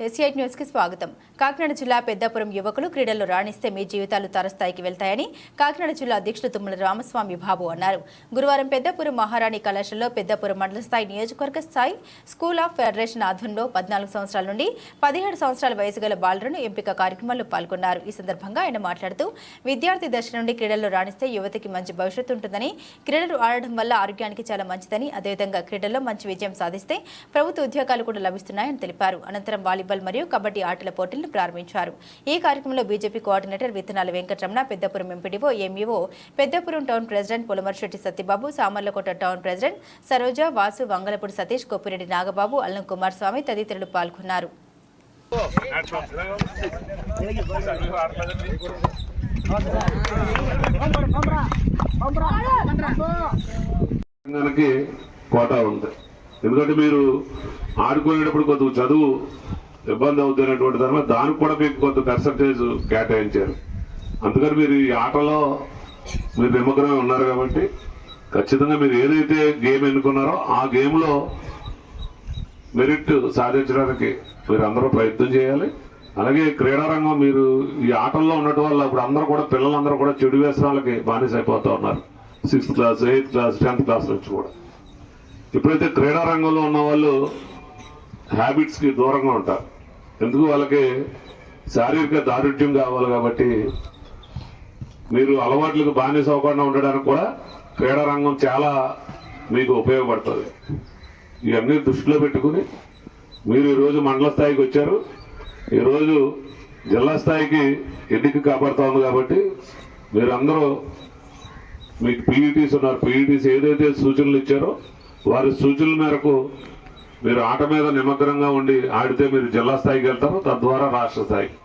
ఎస్ఐట్ న్యూస్కి స్వాగతం. కాకినాడ జిల్లా పెద్దాపురం యువకులు క్రీడల్లో రాణిస్తే మీ జీవితాలు తరస్థాయికి వెళ్తాయని కాకినాడ జిల్లా అధ్యక్షులు తుమ్మల రామస్వామి బాబు అన్నారు. గురువారం పెద్దాపురం మహారాణి కళాశాలలో పెద్దాపురం మండల స్థాయి నియోజకవర్గ స్థాయి స్కూల్ ఆఫ్ ఫెడరేషన్ ఆధ్వర్యంలో పద్నాలుగు సంవత్సరాల నుండి పదిహేడు సంవత్సరాల వయసు గల బాలులను ఎంపిక కార్యక్రమంలో పాల్గొన్నారు. ఈ సందర్భంగా ఆయన మాట్లాడుతూ విద్యార్థి దశ నుండి క్రీడల్లో రాణిస్తే యువతకి మంచి భవిష్యత్తు ఉంటుందని క్రీడలు ఆడడం వల్ల ఆరోగ్యానికి చాలా మంచిదని అదేవిధంగా క్రీడల్లో మంచి విజయం సాధిస్తే ప్రభుత్వ ఉద్యోగాలు కూడా లభిస్తున్నాయని తెలిపారు. అనంతరం వాలీబాల్ మరియు కబడ్డీ ఆటల పోటీలను ప్రారంభించారు. ఈ కార్యక్రమంలో BJP coordinator Vittanala Venkataramana Peddapuram MPDO MEO Peddapuram town president Pulamarsetti Satyababu Samarlakota town president Saroja Vasu Vangalapudi Satish Koppireddy Nagababu Allam Kumar Swamy తదితరులు పాల్గొన్నారు. కోటా ఉంది. ఎందుకంటే మీరు ఆడుకునేటప్పుడు కొంత చదువు ఇబ్బంది అవుతున్నటువంటి తర్వాత దానికి కూడా మీకు కొంత పర్సంటేజ్ కేటాయించారు. అందుకని మీరు ఈ ఆటలో మీరు నిమగ్నమై ఉన్నారు కాబట్టి ఖచ్చితంగా మీరు ఏదైతే గేమ్ ఎన్నుకున్నారో ఆ గేమ్లో మెరిట్ సాధించడానికి మీరు అందరూ ప్రయత్నం చేయాలి. అలాగే క్రీడారంగం మీరు ఈ ఆటల్లో ఉండటం వల్ల ఇప్పుడు అందరూ కూడా పిల్లలందరూ కూడా చెడు వ్యసనాలకి బానిస అయిపోతూ ఉన్నారు. Sixth class eighth class tenth class నుంచి కూడా. ఎప్పుడైతే క్రీడారంగంలో ఉన్న వాళ్ళు హ్యాబిట్స్కి దూరంగా ఉంటారు. ఎందుకు వాళ్ళకి శారీరక దారుఢ్యం కావాలి కాబట్టి మీరు అలవాట్లకు బానిస అవ్వకుండా ఉండడానికి కూడా క్రీడా రంగం చాలా మీకు ఉపయోగపడుతుంది. ఇవన్నీ దృష్టిలో పెట్టుకుని మీరు ఈరోజు మండల స్థాయికి వచ్చారు. ఈరోజు జిల్లా స్థాయికి ఎన్నిక కాపాడుతూ ఉంది కాబట్టి మీరందరూ మీకు పీఈటీస్ ఉన్నారు. పీఈటీస్ ఏదైతే సూచనలు ఇచ్చారో వారి సూచనల మేరకు మీరు ఆట మీద నిమగ్నంగా ఉండి ఆడితే మీరు జిల్లా స్థాయికి వెళ్తారు తద్వారా రాష్ట్ర స్థాయికి.